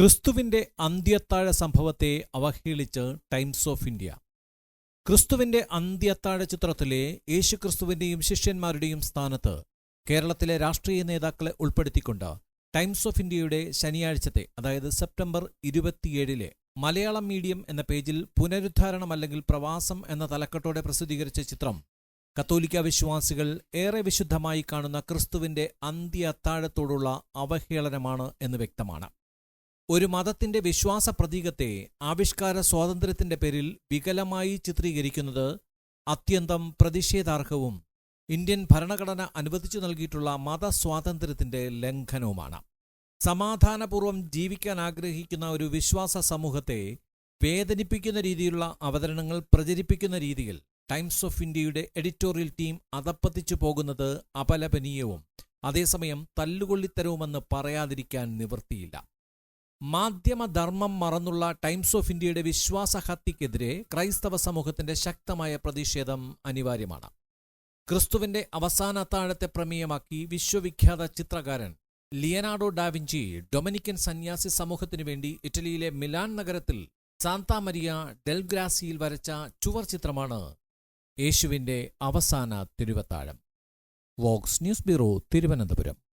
ക്രിസ്തുവിന്റെ അന്ത്യത്താഴ സംഭവത്തെ അവഹേളിച്ച് times of India. ക്രിസ്തുവിന്റെ അന്ത്യത്താഴ ചിത്രത്തിലെ യേശുക്രിസ്തുവിന്റെയും ശിഷ്യന്മാരുടെയും സ്ഥാനത്ത് കേരളത്തിലെ രാഷ്ട്രീയ നേതാക്കളെ ഉൾപ്പെടുത്തിക്കൊണ്ട് ടൈംസ് ഓഫ് ഇന്ത്യയുടെ ശനിയാഴ്ചത്തെ അതായത് സെപ്റ്റംബർ ഇരുപത്തിയേഴിലെ മലയാളം മീഡിയം എന്ന പേജിൽ പുനരുദ്ധാരണം അല്ലെങ്കിൽ പ്രവാസം എന്ന തലക്കെട്ടോടെ പ്രസിദ്ധീകരിച്ച ചിത്രം കത്തോലിക്ക വിശ്വാസികൾ ഏറെ വിശുദ്ധമായി കാണുന്ന ക്രിസ്തുവിന്റെ അന്ത്യ അത്താഴത്തോടുള്ള അവഹേളനമാണ് എന്ന് വ്യക്തമാണ്. ഒരു മതത്തിന്റെ വിശ്വാസ പ്രതീകത്തെ ആവിഷ്കാര സ്വാതന്ത്ര്യത്തിന്റെ പേരിൽ വികലമായി ചിത്രീകരിക്കുന്നത് അത്യന്തം പ്രതിഷേധാർഹവും ഇന്ത്യൻ ഭരണഘടന അനുവദിച്ചു നൽകിയിട്ടുള്ള മതസ്വാതന്ത്ര്യത്തിന്റെ ലംഘനവുമാണ്. സമാധാനപൂർവം ജീവിക്കാൻ ആഗ്രഹിക്കുന്ന ഒരു വിശ്വാസ സമൂഹത്തെ വേദനിപ്പിക്കുന്ന രീതിയിലുള്ള അവതരണങ്ങൾ പ്രചരിപ്പിക്കുന്ന രീതിയിൽ ടൈംസ് ഓഫ് ഇന്ത്യയുടെ എഡിറ്റോറിയൽ ടീം അതപ്പത്തിച്ചു പോകുന്നത് അപലപനീയവും അതേസമയം തല്ലുകൊള്ളിത്തരവുമെന്ന് പറയാതിരിക്കാൻ നിവൃത്തിയില്ല. മാധ്യമധർമ്മം മറന്നുള്ള ടൈംസ് ഓഫ് ഇന്ത്യയുടെ വിശ്വാസ ഹത്തിക്കെതിരെ ക്രൈസ്തവ സമൂഹത്തിന്റെ ശക്തമായ പ്രതിഷേധം അനിവാര്യമാണ്. ക്രിസ്തുവിന്റെ അവസാന അത്താഴത്തെ പ്രമേയമാക്കി വിശ്വവിഖ്യാത ചിത്രകാരൻ ലിയനാർഡോ ഡാവിഞ്ചി ഡൊമിനിക്കൻ സന്യാസി സമൂഹത്തിനു വേണ്ടി ഇറ്റലിയിലെ മിലാൻ നഗരത്തിൽ സാന്താ മരിയ ഡെൽഗ്രാസിയിൽ വരച്ച ചുവർ ചിത്രമാണ് യേശുവിന്റെ അവസാന തിരുവത്താഴം. Vox news bureau Thiruvananthapuram.